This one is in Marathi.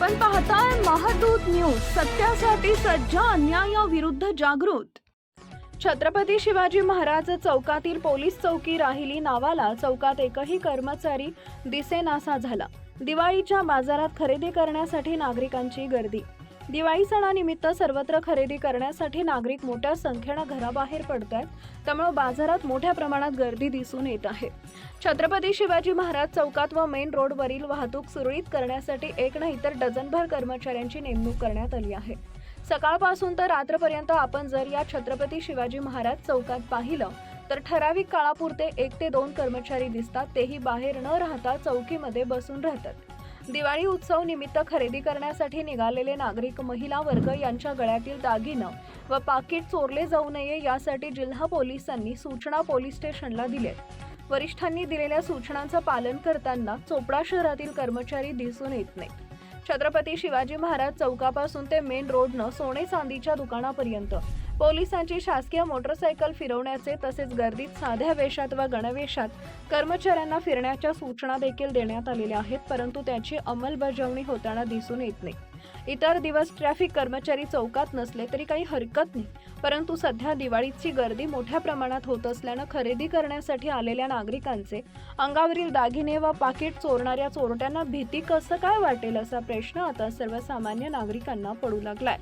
आपण पाहताय महादूत न्यूज सत्यासाठी सज्ज अन्यायाविरुद्ध जागृत. छत्रपती शिवाजी महाराज चौकातील पोलीस चौकी राहिली नावाला चौकात एकही कर्मचारी दिसेनासा झाला. दिवाळीच्या बाजारात खरेदी करण्यासाठी नागरिकांची गर्दी. दिवाळी सणानिमित्त सर्वत्र खरेदी करण्यासाठी नागरिक मोठ्या संख्येनं घराबाहेर पडत आहेत त्यामुळे बाजारात मोठ्या प्रमाणात गर्दी दिसून येत आहे. छत्रपती शिवाजी महाराज चौकात व मेन रोडवरील वाहतूक सुरळीत करण्यासाठी एक नाही तर डझनभर कर्मचाऱ्यांची नेमणूक करण्यात आली आहे. सकाळपासून तर रात्रपर्यंत आपण जर या छत्रपती शिवाजी महाराज चौकात पाहिलं तर ठराविक काळापुरते एक ते दोन कर्मचारी दिसतात तेही बाहेर न राहता चौकीमध्ये बसून राहतात. दिवाळी उत्सव निमित्त खरेदी करण्यासाठी निघालेले नागरिक महिला वर्ग यांच्या गळ्यातील दागिनं व पाकिट चोरले जाऊ नये यासाठी जिल्हा पोलिसांनी सूचना पोलीस स्टेशनला दिलेत. वरिष्ठांनी दिलेल्या सूचनांचं पालन करताना चोपडा शहरातील कर्मचारी दिसून येत नाहीत. छत्रपती शिवाजी महाराज चौकापासून ते मेन रोडनं सोने चांदीच्या दुकानापर्यंत पोलिसांची शासकीय मोटरसायकल फिरवण्याचे तसेच गर्दीत साध्या वेशात व गणवेशात कर्मचाऱ्यांना फिरण्याच्या सूचना देखील देण्यात आलेल्या आहेत परंतु त्याची अंमलबजावणी होताना दिसून येत नाही. इतर दिवस ट्रॅफिक कर्मचारी चौकात नसले तरी काही हरकत नाही परंतु सध्या दिवाळीची गर्दी मोठ्या प्रमाणात होत असल्यानं खरेदी करण्यासाठी आलेल्या नागरिकांचे अंगावरील दागिने व पाकिट चोरणाऱ्या चोरट्यांना भीती कसं काय वाटेल असा प्रश्न आता सर्वसामान्य नागरिकांना पडू लागलाय.